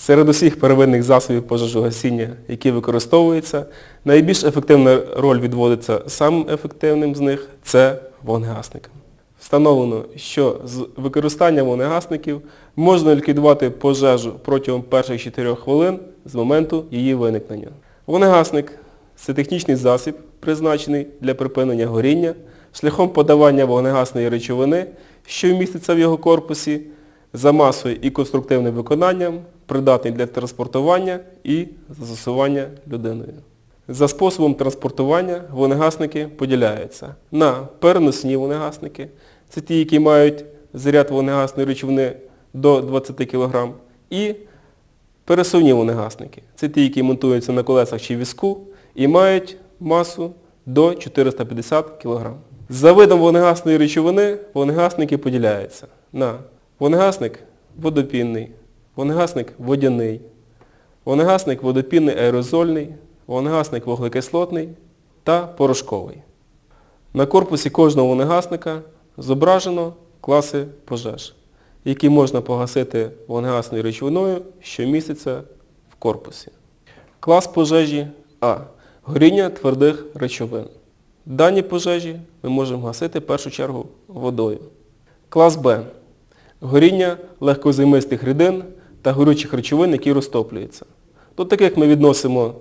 Серед усіх первинних засобів пожежогасіння, які використовуються, найбільш ефективна роль відводиться самим ефективним з них – це вогнегасникам. Встановлено, що з використанням вогнегасників можна ліквідувати пожежу протягом перших 4 хвилин з моменту її виникнення. Вогнегасник – це технічний засіб, призначений для припинення горіння шляхом подавання вогнегасної речовини, що вміститься в його корпусі, за масою і конструктивним виконанням, придатний для транспортування і застосування людиною. За способом транспортування вогнегасники поділяються на переносні вогнегасники, це ті, які мають заряд вогнегасної речовини до 20 кг, і пересувні вогнегасники, це ті, які монтуються на колесах чи візку і мають масу до 450 кг. За видом вогнегасної речовини вогнегасники поділяються на вогнегасник водопінний, вогнегасник водяний, вогнегасник водопінний аерозольний, вогнегасник вуглекислотний та порошковий. На корпусі кожного вогнегасника зображено класи пожеж, які можна погасити вогнегасною речовиною, що міститься в корпусі. Клас пожежі А. Горіння твердих речовин. Дані пожежі ми можемо гасити в першу чергу водою. Клас Б. Горіння легкозаймистих рідин та горючих речовин, які розтоплюються. До таких ми відносимо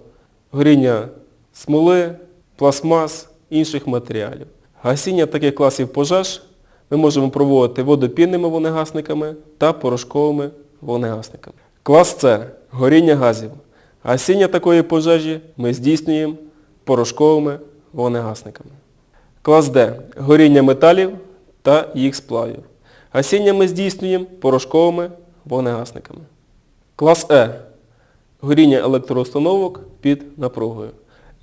горіння смоли, пластмас, інших матеріалів. Гасіння таких класів пожеж ми можемо проводити водопінними вогнегасниками та порошковими вогнегасниками. Клас С. Горіння газів. Гасіння такої пожежі ми здійснюємо порошковими вогнегасниками. Клас Д. Горіння металів та їх сплавів. Гасіння ми здійснюємо порошковими вогнегасниками. Клас Е. Горіння електроустановок під напругою.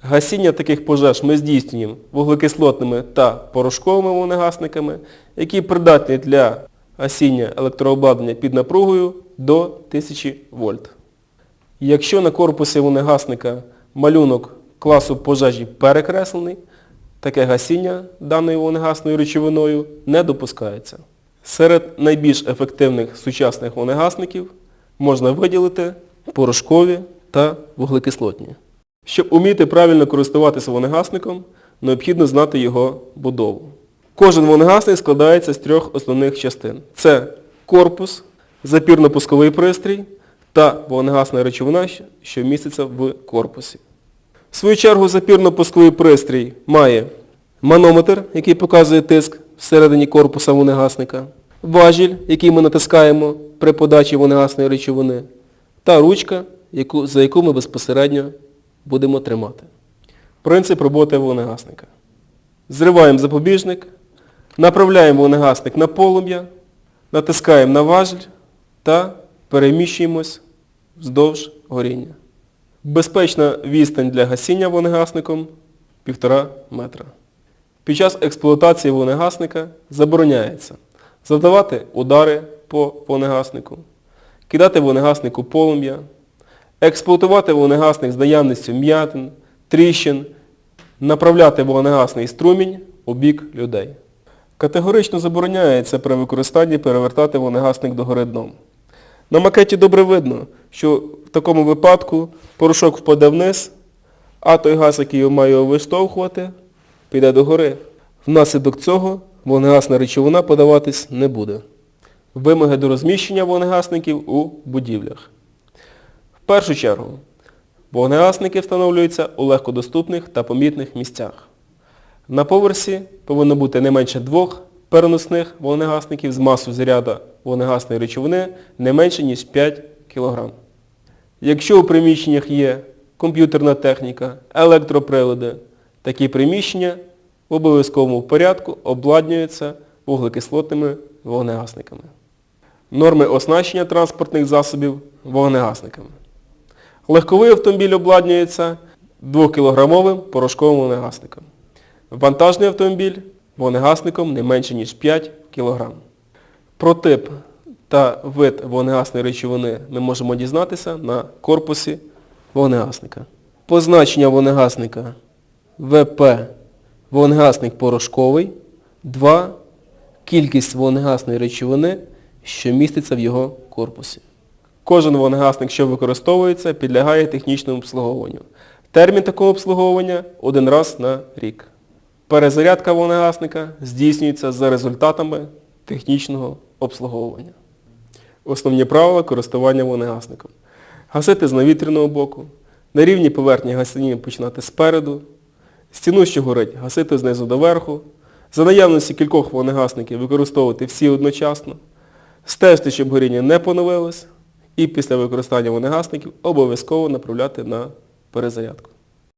Гасіння таких пожеж ми здійснюємо вуглекислотними та порошковими вогнегасниками, які придатні для гасіння електрообладнання під напругою до 1000 вольт. Якщо на корпусі вогнегасника малюнок класу пожежі перекреслений, таке гасіння даною вогнегасною речовиною не допускається. Серед найбільш ефективних сучасних вогнегасників можна виділити порошкові та вуглекислотні. Щоб уміти правильно користуватися вогнегасником, необхідно знати його будову. Кожен вогнегасник складається з трьох основних частин. Це корпус, запірно-пусковий пристрій та вогнегасна речовина, що міститься в корпусі. В свою чергу запірно-пусковий пристрій має манометр, який показує тиск всередині корпуса вогнегасника, важіль, який ми натискаємо при подачі вогнегасної речовини, та ручка, яку, за яку ми безпосередньо будемо тримати. Принцип роботи вогнегасника. Зриваємо запобіжник, направляємо вогнегасник на полум'я, натискаємо на важіль та переміщуємось вздовж горіння. Безпечна відстань для гасіння вогнегасником 1,5 метра. Під час експлуатації вогнегасника забороняється завдавати удари по вогнегаснику, кидати вогнегаснику полум'я, експлуатувати вогнегасник з наявністю м'ятин, тріщин, направляти вогнегасний струмінь у бік людей. Категорично забороняється при використанні перевертати вогнегасник догори дном. На макеті добре видно, що в такому випадку порошок впаде вниз, а той газ, який його має виштовхувати, піде догори. Внаслідок цього вогнегасна речовина подаватись не буде. Вимоги до розміщення вогнегасників у будівлях. В першу чергу, вогнегасники встановлюються у легкодоступних та помітних місцях. На поверсі повинно бути не менше двох переносних вогнегасників з масою заряду вогнегасної речовини не менше, ніж 5 кг. Якщо у приміщеннях є комп'ютерна техніка, електроприлади, такі приміщення в обов'язковому порядку обладнюються вуглекислотними вогнегасниками. Норми оснащення транспортних засобів вогнегасниками. Легковий автомобіль обладнюється 2-кілограмовим порошковим вогнегасником. Вантажний автомобіль вогнегасником не менше, ніж 5 кг. Про тип та вид вогнегасної речовини ми можемо дізнатися на корпусі вогнегасника. Позначення вогнегасника ВП вогнегасник порошковий, 2. Кількість вогнегасної речовини, що міститься в його корпусі. Кожен вогнегасник, що використовується, підлягає технічному обслуговуванню. Термін такого обслуговування один раз на рік. Перезарядка вогнегасника здійснюється за результатами технічного обслуговування. Основні правила користування вогнегасником. Гасити з навітряного боку, на рівні поверхні гасіння починати спереду, стіну, що горить, гасити знизу до верху, за наявності кількох вогнегасників використовувати всі одночасно, стежити, щоб горіння не поновилось, і після використання вогнегасників обов'язково направляти на перезарядку.